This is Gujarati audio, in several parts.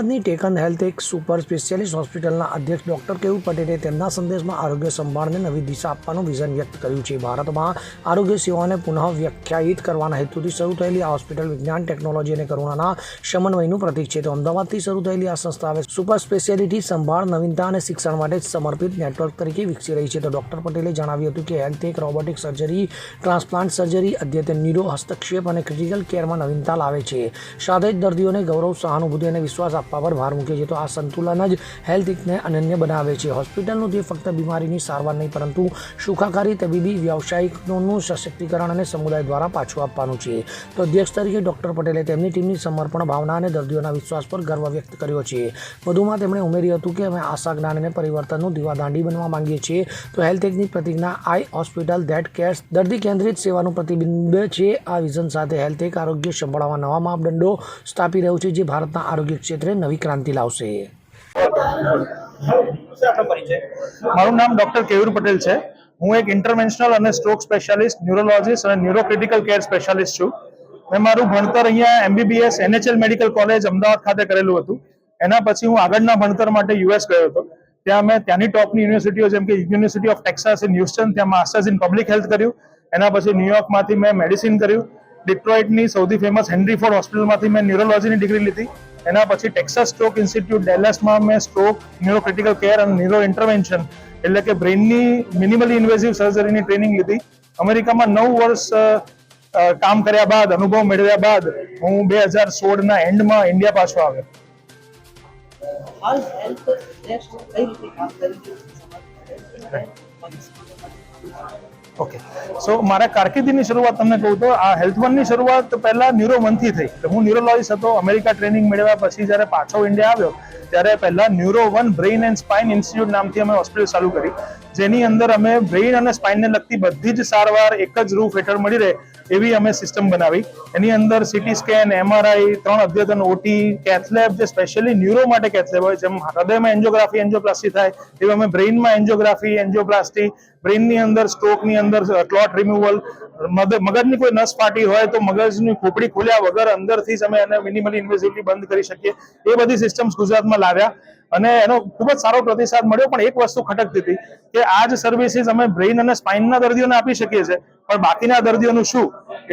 અમદાવાદની ટેકન હેલ્થ એક સુપર સ્પેશિયાલિસ્ટ હોસ્પિટલના અધ્યક્ષ ડૉક્ટર કેવું પટેલે તેમના સંદેશમાં આરોગ્ય સંભાળને નવી દિશા આપવાનું વિઝન વ્યક્ત કર્યું છે. ભારતમાં આરોગ્ય સેવાઓને પુનઃ વ્યાખ્યાયિત કરવાના હેતુથી શરૂ થયેલી આ હોસ્પિટલ વિજ્ઞાન, ટેકનોલોજી અને કરુણાના સમન્વયનું પ્રતીક છે. તો અમદાવાદથી શરૂ થયેલી આ સંસ્થા હવે સુપર સ્પેશિયાલિટી સંભાળ, નવીનતા અને શિક્ષણ માટે સમર્પિત નેટવર્ક તરીકે વિકસી રહી છે. તો ડૉક્ટર પટેલે જણાવ્યું હતું કે હેલ્થ એક રોબોટિક સર્જરી, ટ્રાન્સપ્લાન્ટ સર્જરી, અદ્યતન ન્યુરો હસ્તક્ષેપ અને ક્રિટિકલ કેરમાં નવીનતા લાવે છે. સાથે જ દર્દીઓને ગૌરવ, સહાનુભૂતિ અને વિશ્વાસ આપવા પર ભાર મૂકે છે તો આ સંતુલન જ હેલ્થ ઇકને અનન્ય બનાવે છે. હોસ્પિટલનું તે ફક્ત બીમારીની સારવાર નહીં, પરંતુ સુખાકારી, તબીબી, વ્યાવસાયિકોનું સશક્તિકરણ અને સમુદાય દ્વારા પાછું આપવાનું છે. તો અધ્યક્ષ તરીકે ડૉક્ટર પટેલે તેમની ટીમની સમર્પણ ભાવના અને દર્દીઓના વિશ્વાસ પર ગર્વ વ્યક્ત કર્યો છે. વધુમાં તેમણે ઉમેર્યું હતું કે અમે આશા, જ્ઞાન અને પરિવર્તનનું દીવાદાંડી બનવા માંગીએ છીએ. તો હેલ્થ ટેકની પ્રતિજ્ઞા આઈ હોસ્પિટલ ધેટ કેર્સ દર્દી કેન્દ્રિત સેવાનું પ્રતિબિંબ છે. આ વિઝન સાથે હેલ્થ ટેક આરોગ્ય સંભાળવા નવા માપદંડો સ્થાપી રહ્યું છે જે ભારતના આરોગ્ય ક્ષેત્રે નવી ક્રાંતિ લાવશે મારું નામ ડોક્ટર કેયુર પટેલ છે. હું એક ઇન્ટરવેન્શનલ અને સ્ટ્રોક સ્પેશિયાલિસ્ટ, ન્યુરોલોજીસ્ટ અને ન્યુરોક્રિટિકલ કેર સ્પેશિયાલિસ્ટ છું. મેં મારું ભણતર અહીંયા MBBS, NHL medical college, Ahmedabad ખાતે કરેલું હતું. એના પછી હું આગળના ભણતર માટે યુએસ ગયો હતો. ત્યાં મેં ત્યાંની ટોપની યુનિવર્સિટીઓ, જેમ કે university of Texas in Houston, ત્યાં માસ્ટર્સ ઇન પબ્લિક હેલ્થ કર્યું. એના પછી ન્યુયોર્કમાંથી મેં મેડિસિન કર્યું. ડિટ્રોઇટની સૌથી ફેમસ હેનરી ફોર્ડ હોસ્પિટલમાંથી મેં ન્યુરોલોજીની ડિગ્રી લીધી. એના પછી ટેક્સાસ સ્ટ્રોક ઇન્સ્ટિટ્યૂટ ડેલસમાં મેં સ્ટ્રોક ન્યુરો ક્રિટિકલ કેર અને ન્યુરો ઇન્ટરવેન્શન એટલે કે બ્રેઇનની મિનિમલી ઇન્વેઝિવ સર્જરીની ટ્રેનિંગ લીધી. અમેરિકામાં નવ વર્ષ કામ કર્યા બાદ, અનુભવ મેળવ્યા બાદ હું બે હજાર સોળના એન્ડમાં ઇન્ડિયા પાછો આવ્યો. કઈ રીતે કામ કરી ઓકે સો મારા કારકિર્દીની શરૂઆત તમને કહું તો, આ હેલ્થ વનની શરૂઆત પહેલા ન્યુરો વનથી થઈ. એટલે હું ન્યુરોલોજીસ્ટ હતો અમેરિકા ટ્રેનિંગ મેળવ્યા પછી જ્યારે પાછો ઇન્ડિયા આવ્યો, ત્યારે પહેલા neuro one brain and spine institute નામથી અમે હોસ્પિટલ ચાલુ કરી. જેની અંદર અમે બ્રેઇન અને સ્પાઇનને લગતી બધી જ સારવાર એક જ રૂફ હેઠળ મળી રહે એવી અમે સિસ્ટમ બનાવી. એની અંદર સીટી સ્કેન એમઆરઆઈ ત્રણ અદ્યતન ઓટી કેથલેબ જે સ્પેશિયલી ન્યુરો માટે કેથલેબ હોય, જેમ હૃદયમાં એન્જિયોગ્રાફી એન્જિયોપ્લાસ્ટી થાય, એવી અમે બ્રેઇનમાં એન્જિયોગ્રાફી એન્જિયોપ્લાસ્ટી બ્રેઇનની અંદર સ્ટ્રોકની અંદર ક્લોટ રિમૂવલ મગજની કોઈ નસ ફાટી હોય તો મગજની ખોપડી ખોલ્યા વગર અંદરથી જ અમે એને મિનિમલી ઇન્વેઝિવલી બંધ કરી શકીએ. એ બધી સિસ્ટમ્સ ગુજરાતમાં લાવ્યા. અને એનો ખૂબ જ સારો પ્રતિસાદ મળ્યો, પણ એક વસ્તુ ખટકતી હતી કે આ જ સર્વિસીસ અમે બ્રેઇન અને સ્પાઇનના દર્દીઓને આપી શકીએ છીએ. પણ બાકીના દર્દીઓનું શું?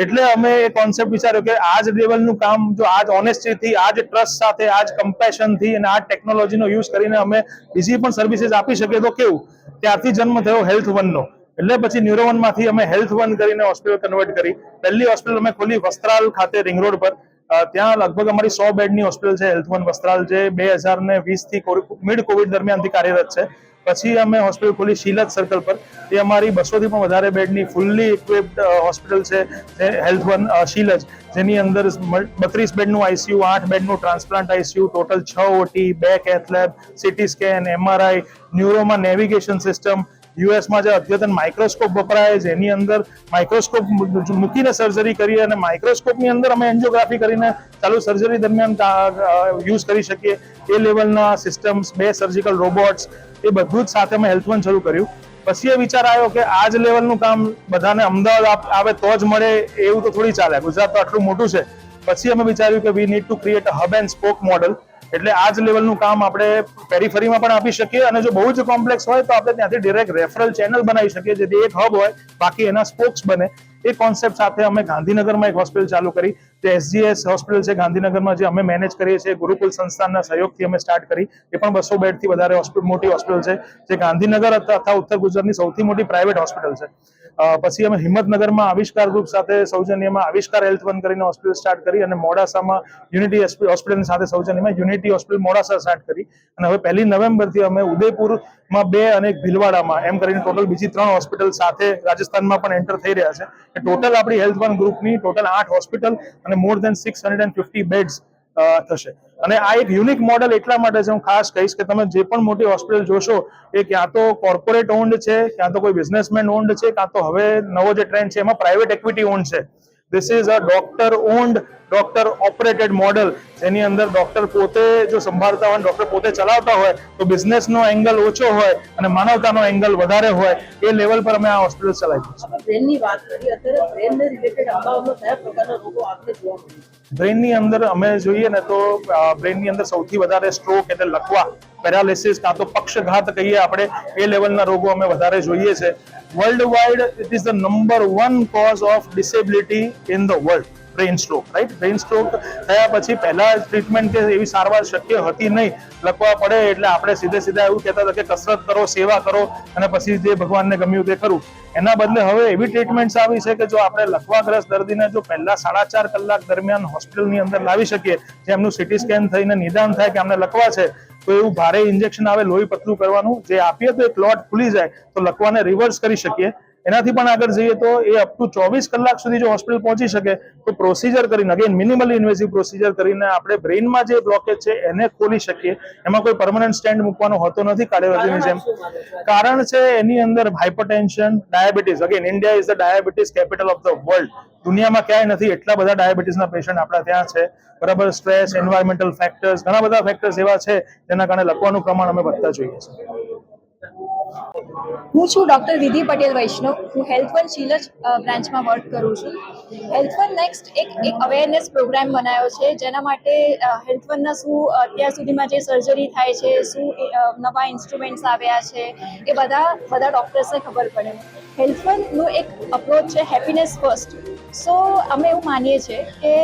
એટલે અમે એ કોન્સેપ્ટ વિચાર્યો કે આ જ લેવલનું કામ, જો આ જ ઓનેસ્ટીથી આ જ ટ્રસ્ટ સાથે, આ જ કમ્પેશનથી અને આ ટેકનોલોજીનો યુઝ કરીને અમે બીજી પણ સર્વિસીસ આપી શકીએ તો કેવું? ત્યારથી જન્મ થયો હેલ્થ વનનો એટલે પછી ન્યુરોવનમાંથી અમે હેલ્થ વન કરીને હોસ્પિટલ કન્વર્ટ કરી. પહેલી હોસ્પિટલ અમે ખોલી વસ્ત્રાલ ખાતે રિંગ રોડ પર. ત્યાં લગભગ અમારી સો બેડની હોસ્પિટલ છે, હેલ્થ વન વસ્ત્રાલ જે બે હજાર ને વીસથી મિડ કોવિડ દરમિયાનથી કાર્યરત છે. પછી અમે હોસ્પિટલ ખોલી શીલત સર્કલ પર. એ અમારી બસો થી પણ વધારે બેડની ફૂલ્લી ઇક્વિપ્ડ હોસ્પિટલ છે, જે હેલ્થ વન શીલજ. જેની અંદર બત્રીસ બેડનું આઈસીયુ આઠ બેડનું ટ્રાન્સપ્લાન્ટ આઈસીયુ ટોટલ છ ઓટી, બે cath lab CT scan MRI ન્યુરોમાં navigation system યુએસમાં જે અદ્યતન માઇક્રોસ્કોપ વપરાય છે, એની અંદર માઇક્રોસ્કોપ મૂકીને સર્જરી કરીએ અને માઇક્રોસ્કોપની અંદર અમે એન્જિયોગ્રાફી કરીને ચાલુ સર્જરી દરમિયાન યુઝ કરી શકીએ. એ લેવલના સિસ્ટમ્સ બે સર્જિકલ રોબોટ્સ એ બધું જ સાથે અમે હેલ્થ વન શરૂ કર્યું. પછી એ વિચાર આવ્યો કે આ જ લેવલનું કામ બધાને અમદાવાદ આવે તો જ મળે, એવું તો થોડી ચાલે. ગુજરાત તો આટલું મોટું છે. પછી અમે વિચાર્યું કે we need to create a hub and spoke model એટલે આ જ લેવલનું કામ આપણે પેરીફરીમાં પણ આપી શકીએ અને જો બહુ જ કોમ્પ્લેક્સ હોય તો આપણે ત્યાંથી ડિરેક્ટ રેફરલ ચેનલ બનાવી શકીએ. જેથી એક હબ હોય, બાકી એના સ્પોક્સ બને. એ કોન્સેપ્ટ સાથે અમે ગાંધીનગરમાં એક હોસ્પિટલ ચાલુ કરી. જે એસજીએસ હોસ્પિટલ છે, ગાંધીનગરમાં, જે અમે મેનેજ કરીએ છીએ, ગુરુકુલ સંસ્થાનના સહયોગથી અમે સ્ટાર્ટ કરી. એ પણ બસો બેડથી વધારે મોટી હોસ્પિટલ છે, જે ગાંધીનગર તથા ઉત્તર ગુજરાતની સૌથી મોટી પ્રાઇવેટ હોસ્પિટલ છે. પછી અમે હિંમતનગરમાં આવિષ્કાર ગ્રુપ સાથે સૌજન્યમાં આવિષ્કાર હેલ્થ વન કરીને હોસ્પિટલ સ્ટાર્ટ કરી અને મોડાસામાં યુનિટી હોસ્પિટલની સાથે સૌજન્યમાં યુનિટી હોસ્પિટલ મોડાસા સ્ટાર્ટ કરી. અને હવે પહેલી નવેમ્બરથી અમે ઉદયપુરમાં બે અને ભીલવાડામાં, એમ કરીને ટોટલ બીજી ત્રણ હોસ્પિટલ સાથે રાજસ્થાનમાં પણ એન્ટર થઈ રહ્યા છે. ટોટલ આપણી હેલ્થ વન ગ્રુપની ટોટલ આઠ હોસ્પિટલ અને more than six hundred and fifty beds થશે. અને આ એક યુનિક મોડેલ એટલા માટે છે, હું ખાસ કહીશ કે તમે જે પણ મોટી હોસ્પિટલ જોશો, એ ક્યાં તો કોર્પોરેટ ઓન્ડ છે, ક્યાં તો કોઈ બિઝનેસમેન ઓન્ડ છે કાં તો હવે નવો જે ટ્રેન્ડ છે, એમાં પ્રાઇવેટ ઇક્વિટી ઓન્ડ છે. This is a doctor owned doctor operated model જેની અંદર ડોક્ટર પોતે જો સંભાળતા હોય ડોક્ટર પોતે ચલાવતા હોય, તો બિઝનેસનો એંગલ ઓછો હોય અને માનવતાનો એંગલ વધારે હોય, એ લેવલ પર અમે આ હોસ્પિટલ ચલાવી છે. બ્રેનની વાત કરી, અત્યારે બ્રેનને રિલેટેડ અમદાવાદમાં કયા પ્રકારના રોગો આપણે જોવા મળે બ્રેઇનની અંદર અમે જોઈએ ને તો બ્રેઇનની અંદર સૌથી વધારે સ્ટ્રોક એટલે લકવા પેરાલિસિસ કાં તો પક્ષઘાત કહીએ આપણે, એ લેવલના રોગો અમે વધારે જોઈએ છે. Worldwide it is the number one cause of disability in the world brain stroke right brain stroke થયા પછી પહેલા ટ્રીટમેન્ટ કે એવી સારવાર શક્ય હતી નહીં. લખવા પડે એટલે આપણે સીધે સીધા એવું કહેતા હતા કે કસરત કરો, સેવા કરો અને પછી જે ભગવાનને ગમ્યું તે કરું એના બદલે હવે એવી ટ્રીટમેન્ટ્સ આવી છે કે જો આપણે લખવાગ્રસ્ત દર્દીને જો પહેલા સાડા ચાર કલાક દરમિયાન હોસ્પિટલની અંદર લાવી શકીએ, જે એમનું સીટી સ્કેન થઈને નિદાન થાય કે અમને લખવા છે, તો એવું ભારે ઇન્જેક્શન આવે, લોહી પતલું કરવાનું, જે આપીએ તો એ ક્લોટ ખુલી જાય, તો લખવાને રિવર્સ કરી શકીએ. એનાથી પણ આગળ જઈએ તો એ અપ ટુ ચોવીસ કલાક સુધી જો હોસ્પિટલ પહોંચી શકે તો પ્રોસિજર કરીને અગેન મિનિમલી ઇન્વેસિવ પ્રોસિજર કરીને આપણે બ્રેઇનમાં જે બ્લોકેજ છે એને ખોલી શકીએ. એમાં કોઈ પરમનન્ટ સ્ટેન્ડ મૂકવાનો હોતો નથી કાર્ડિયોલોજીની જેમ. કારણ છે? એની અંદર hypertension diabetes again India is the diabetes capital of the world દુનિયામાં ક્યાંય નથી એટલા બધા ડાયાબિટીસના પેશન્ટ આપણા ત્યાં છે. બરાબર સ્ટ્રેસ એન્વાયરમેન્ટલ ફેક્ટર્સ ઘણા બધા ફેક્ટર્સ એવા છે જેના કારણે લખવાનું પ્રમાણ અમે વધતા જોઈએ છીએ હું છું ડૉક્ટર વિધિ પટેલ વૈષ્ણવ. હું હેલ્થ વન શીલજ બ્રાન્ચમાં વર્ક કરું છું. હેલ્થ વન નેક્સ્ટ એક એક અવેરનેસ પ્રોગ્રામ બનાવ્યો છે, જેના માટે હેલ્થ વનના શું અત્યાર સુધીમાં જે સર્જરી થાય છે, શું નવા ઇન્સ્ટ્રુમેન્ટ્સ આવ્યા છે, એ બધા બધા ડૉક્ટર્સને ખબર પડે. હેલ્થ વનનો એક અપ્રોચ છે હેપીનેસ ફર્સ્ટ સો અમે એવું માનીએ છીએ કે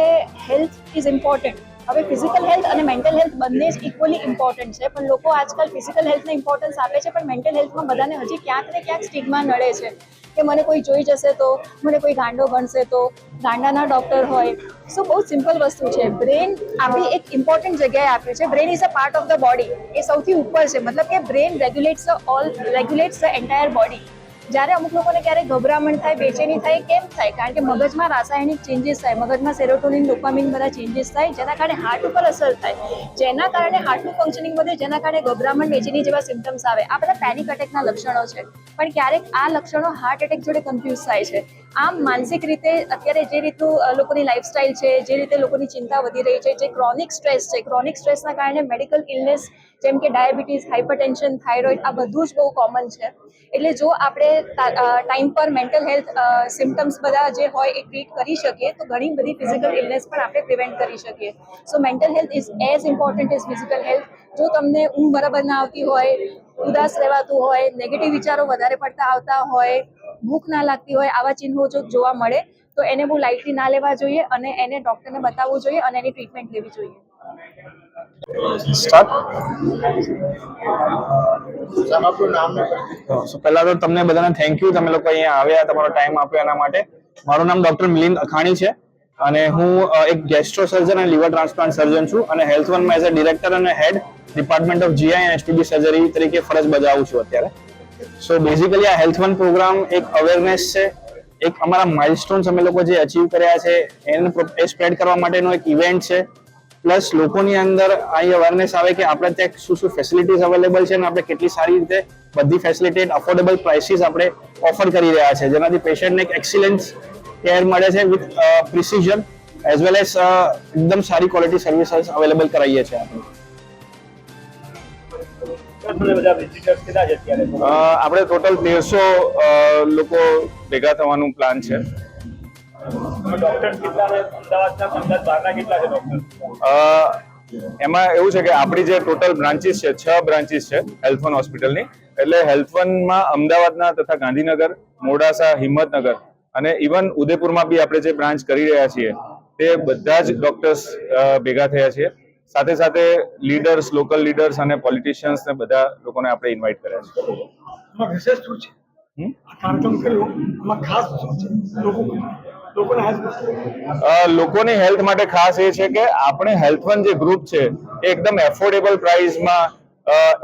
હેલ્થ ઇઝ ઇમ્પોર્ટન્ટ હવે ફિઝિકલ હેલ્થ અને મેન્ટલ હેલ્થ બંને જ ઇક્વલી ઇમ્પોર્ટન્ટ છે. પણ લોકો આજકાલ ફિઝિકલ હેલ્થને ઇમ્પોર્ટન્સ આપે છે, પણ મેન્ટલ હેલ્થમાં બધાને હજી ક્યાંક ને ક્યાંક સ્ટિગ્મા નડે છે કે મને કોઈ જોઈ જશે તો, મને કોઈ ગાંડો ગણશે તો, ગાંડાના ડૉક્ટર હોય. સો બહુ સિમ્પલ વસ્તુ છે. બ્રેન આપણી એક ઇમ્પોર્ટન્ટ જગ્યાએ આપ્યું છે. Brain is a part of the body એ સૌથી ઉપર છે. મતલબ કે brain regulates all regulates the entire body જ્યારે અમુક લોકોને ક્યારેક ગભરામણ થાય, બેચેની થાય, કેમ થાય? કારણ કે મગજમાં રાસાયણિક ચેન્જીસ થાય. મગજમાં સેરોટોનિન ડોપામિન બધા ચેન્જીસ થાય, જેના કારણે હાર્ટ ઉપર અસર થાય. જેના કારણે હાર્ટનું ફંક્શનિંગ વધે, જેના કારણે ગભરામણ બેચેની જેવા સિમ્ટમ્સ આવે. આ બધા પેનિક અટેકના લક્ષણો છે. પણ ક્યારેક આ લક્ષણો હાર્ટ એટેક જોડે કન્ફ્યુઝ થાય છે. આમ માનસિક રીતે અત્યારે જે રીતનું લોકોની લાઈફસ્ટાઈલ છે, જે રીતે લોકોની ચિંતા વધી રહી છે, જે ક્રોનિક સ્ટ્રેસ છે ક્રોનિક સ્ટ્રેસના કારણે મેડિકલ ઇલનેસ જેમ કે ડાયાબિટીસ હાઇપરટેન્શન થાઇરોઇડ, આ બધું જ બહુ કોમન છે. એટલે જો આપણે ટાઈમ પર મેન્ટલ હેલ્થ સિમ્ટમ્સ બધા જે હોય એ ટ્રીટ કરી શકીએ, તો ઘણી બધી ફિઝિકલ ઇલનેસ પણ આપણે પ્રિવેન્ટ કરી શકીએ. So mental health is as important is physical health જો તમને ઊંઘ બરાબર ના આવતી હોય, ઉદાસ રહેવાતું હોય નેગેટિવ વિચારો વધારે પડતા આવતા હોય, ભૂખ ના લાગતી હોય, આવા ચિહ્નો જો જોવા મળે, તો એને બહુ લાઇટલી ના લેવા જોઈએ અને એને ડૉક્ટરને બતાવવું જોઈએ અને એની ટ્રીટમેન્ટ લેવી જોઈએ. સ્ટાર્ટ પહેલા તો તમને બધાને થેન્ક યુ તમે લોકો અહીંયા આવ્યા તમારો ટાઈમ આપ્યો એના માટે. મારું નામ ડોક્ટર મિલિંદ અખાણી છે અને હું એક ગેસ્ટ્રો સર્જન અને લીવર ટ્રાન્સપ્લાન્ટ સર્જન છું અને હેલ્થ વનમાં એઝ અ ડિરેક્ટર અને હેડ ડિપાર્ટમેન્ટ ઓફ જીઆઈ અને એસટીબી સર્જરી તરીકે ફરજ બજાવું છું અત્યારે. સો બેઝિકલી આ હેલ્થ વન પ્રોગ્રામ એક અવેરનેસ છે એક અમારા માઇલસ્ટોન્સ અમે લોકો જે અચીવ કર્યા છે એને સ્પ્રેડ કરવા માટેનો એક ઇવેન્ટ છે. પ્લસ લોકોની અંદર અહીં અવેરનેસ આવે કે આપણે ત્યાં શું શું ફેસિલિટીઝ અવેલેબલ છે અને આપણે કેટલી સારી રીતે બધી ફેસિલિટી અફોર્ડેબલ પ્રાઇસીસ આપણે ઓફર કરી રહ્યા છે. જેનાથી પેશન્ટને એક એક્સિલન્સ કેર મળે છે with precision as well as એકદમ સારી ક્વોલિટી સર્વિસીસ અવેલેબલ કરાવીએ છીએ આપણે. આપણે ટોટલ તેરસો લોકો ભેગા થવાનું પ્લાન છે. અ, એમાં એવું છે કે આપણી જે ટોટલ બ્રાન્ચીસ છે છ બ્રાન્ચીસ છે હેલ્થ વન હોસ્પિટલની એટલે હેલ્થ વનમાં અમદાવાદના તથા ગાંધીનગર મોડાસા હિંમતનગર અને ઇવન ઉદયપુરમાં બી આપણે જે બ્રાન્ચ કરી રહ્યા છીએ તે બધા જ ડોક્ટર્સ ભેગા થયા છીએ સાથે સાથે લીડર્સ લોકલ લીડર્સ અને પોલિટિશિયન્સ ને બધા લોકોને આપણે ઇન્વાઇટ કર્યા છે. વિશેષ શું છે? કાર્યક્રમ કર્યો ખાસ શું છે? લોકો લોકોને હેલ્થ માટે ખાસ એ છે કે આપણે હેલ્થ વન જે ગ્રુપ છે એ એકદમ એફોર્ડેબલ પ્રાઇસમાં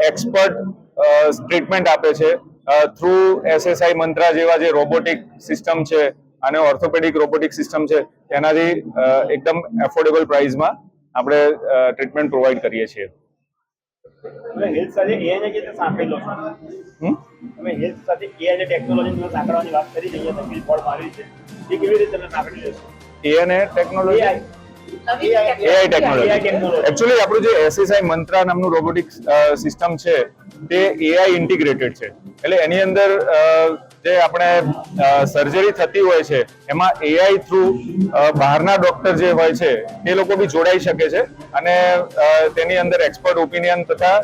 એક્સપર્ટ ટ્રીટમેન્ટ આપે છે. થ્રુ એસએસઆઈ મંત્રા જેવા જે રોબોટિક સિસ્ટમ છે અને ઓર્થોપેડિક રોબોટિક સિસ્ટમ છે તેનાથી એકદમ એફોર્ડેબલ પ્રાઇસમાં આપણે ટ્રીટમેન્ટ પ્રોવાઈડ કરીએ છીએ. હેલ્થ સાથે સાંકળી લો તમે હેલ્થ સાથે એઆઈ ટેકનોલોજી સાંકળવાની વાત કરી તકલીફ મારી છે. એ કેવી રીતે તમે લેશો એ અને ટેકનોલોજી એઆઈ ટેકનોલોજી એકચ્યુઅલી આપણું જે એસએસઆઈ મંત્રા નામનું રોબોટિક સિસ્ટમ છે તે એઆઈ ઇન્ટિગ્રેટેડ છે. એટલે એની અંદર જે આપણે સર્જરી થતી હોય છે એમાં એઆઈ થ્રુ બહારના ડોક્ટર જે હોય છે તે લોકો બી જોડાઈ શકે છે. અને તેની અંદર એક્સપર્ટ ઓપિનિયન તથા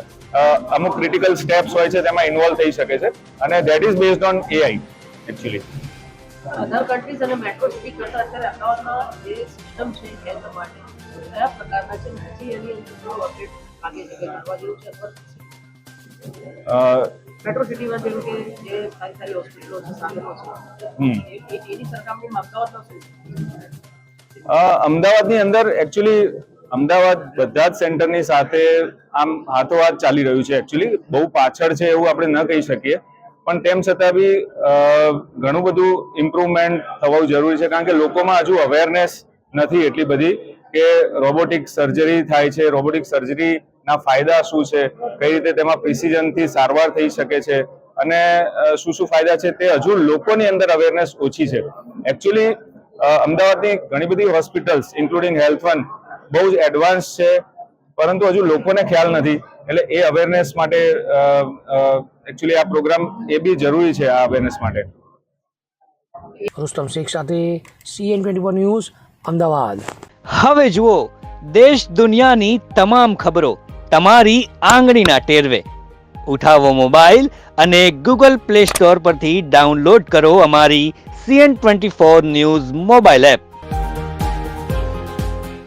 અમુક ક્રિટિકલ સ્ટેપ્સ હોય છે તેમાં ઇન્વોલ્વ થઈ શકે છે. અને that is based on AI actually other countries અને મેટ્રો સિટી કરતા અત્યારે અમદાવાદમાં જે સિસ્ટમ છે હેલ્થ માટે કયા પ્રકારના છે. હજી એની અંદર થોડું અપડેટ લાગે છે કરવા જેવું છે અથવા મેટ્રો સિટીમાં જેમ કે જે સારી સારી હોસ્પિટલો છે સાધનો છે હમ. એ- એ- એની સરખામણીમાં અમદાવાદમાં શું અમદાવાદની અંદર એકચ્યુઅલી અમદાવાદ બધા જ સેન્ટરની સાથે આમ હાથોહાથ ચાલી રહ્યું છે. એકચ્યુઅલી બહુ પાછળ છે એવું આપણે ન કહી શકીએ. પણ તેમ છતાં બી ઘણું બધું ઇમ્પ્રુવમેન્ટ થવું જરૂરી છે. કારણ કે લોકોમાં હજુ અવેરનેસ નથી એટલી બધી કે રોબોટિક સર્જરી થાય છે. રોબોટિક સર્જરીના ફાયદા શું છે? કઈ રીતે તેમાં પ્રિસિઝનથી સારવાર થઈ શકે છે? અને શું શું ફાયદા છે તે હજુ લોકોની અંદર અવેરનેસ ઓછી છે. એકચ્યુઅલી અમદાવાદની ઘણી બધી હોસ્પિટલ્સ ઇન્ક્લુડિંગ હેલ્થ વન બહુ જ એડવાન્સ છે. પરંતુ હજુ લોકોને ખ્યાલ નથી. એટલે એ અવેરનેસ માટે એકચ્યુઅલી આ પ્રોગ્રામ એ બી જરૂરી છે આ અવેરનેસ માટે. રુસ્તમ શેખ સાથે સીએન ટ્વેન્ટી ન્યૂઝ અમદાવાદ. હવે જુઓ દેશ દુનિયાની તમામ ખબરો તમારી આંગળીના ટેરવે. ઉઠાવો મોબાઈલ અને ગૂગલ પ્લે સ્ટોર પરથી ડાઉનલોડ કરો અમારી CN twenty four news mobile app